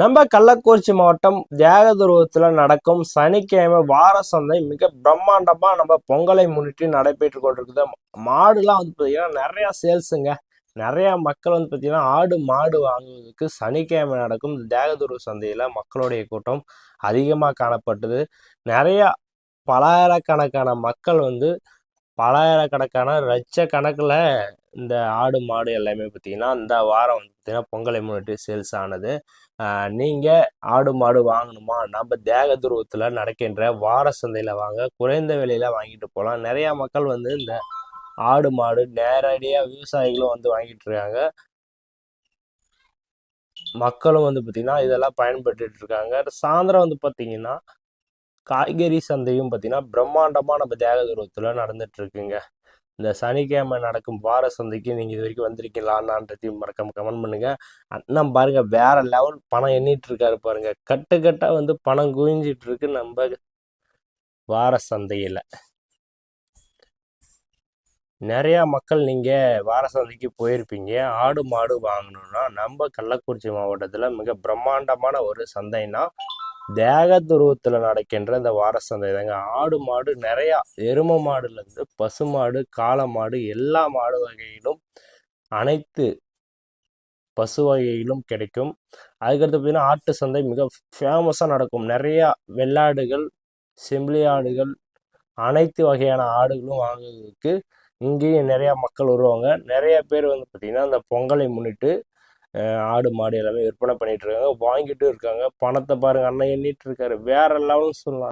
நம்ம கள்ளக்குறிச்சி மாவட்டம் தியாகதுருவத்தில் நடக்கும் சனிக்கிழமை வார சந்தை மிக பிரம்மாண்டமாக நம்ம பொங்கலை முன்னிட்டு நடைபெற்று கொண்டிருக்குது. மாடுலாம் வந்து பார்த்தீங்கன்னா நிறையா சேல்ஸுங்க. நிறையா மக்கள் வந்து பார்த்திங்கன்னா ஆடு மாடு வாங்குவதற்கு சனிக்கிழமை நடக்கும் தியாகதுருவ சந்தையில் மக்களுடைய கூட்டம் அதிகமாக காணப்பட்டது. நிறையா பலாயிரக்கணக்கான மக்கள் வந்து பலாயிரக்கணக்கான லட்சக்கணக்கில் இந்த ஆடு மாடு எல்லாமே பார்த்தீங்கன்னா இந்த வாரம் வந்து பார்த்தீங்கன்னா பொங்கலை முன்னிட்டு சேல்ஸ் ஆனது. நீங்கள் ஆடு மாடு வாங்கணுமா? நம்ம தேக துருவத்தில் நடக்கின்ற வார சந்தையில் வாங்க குறைந்த விலையில் வாங்கிட்டு போகலாம். நிறையா மக்கள் வந்து இந்த ஆடு மாடு நேரடியாக விவசாயிகளும் வந்து வாங்கிட்டு இருக்காங்க. மக்களும் வந்து பார்த்திங்கன்னா இதெல்லாம் பயன்பட்டு இருக்காங்க. சாயந்தரம் வந்து பார்த்தீங்கன்னா காய்கறி சந்தையும் பார்த்தீங்கன்னா பிரம்மாண்டமாக நம்ம தேக துருவத்தில் நடந்துட்டு இருக்குங்க. இந்த சனிக்கிழமை நடக்கும் வார சந்தைக்கு நீங்கள் இது வரைக்கும் வந்திருக்கீங்களான்றதையும் மறக்காம கமெண்ட் பண்ணுங்க. அண்ணன் பாருங்க வேற லெவல் பணம் எண்ணிட்டு இருக்காரு பாருங்க. கட்டு கட்டா வந்து பணம் குவிஞ்சிட்டு இருக்கு நம்ம வார சந்தையில். நிறையா மக்கள் நீங்கள் வார சந்தைக்கு போயிருப்பீங்க. ஆடு மாடு வாங்கணும்னா நம்ம கள்ளக்குறிச்சி மாவட்டத்தில் மிக பிரம்மாண்டமான ஒரு சந்தைன்னா தேக துருவத்தில் நடக்கின்ற இந்த வார சந்தை தாங்க. ஆடு மாடு நிறையா எரும மாடுலேருந்து பசு மாடு காளை மாடு எல்லா மாடு வகையிலும் அனைத்து பசு வகையிலும் கிடைக்கும். அதுக்கடுத்து பார்த்தீங்கன்னா ஆட்டு சந்தை மிக ஃபேமஸாக நடக்கும். நிறையா வெள்ளாடுகள் செம்பிளி ஆடுகள் அனைத்து வகையான ஆடுகளும் வாங்குவதற்கு இங்கேயும் நிறையா மக்கள் வருவாங்க. நிறைய பேர் வந்து பார்த்திங்கன்னா அந்த பொங்கலை முன்னிட்டு ஆடு மாடு எல்லாமே விற்பனை பண்ணிட்டு இருக்காங்க. வாங்கிட்டு இருக்காங்க. பணத்தை பாருங்க அண்ணன் எண்ணிட்டு இருக்காரு. வேற லெவல்னு சொல்லலாம்.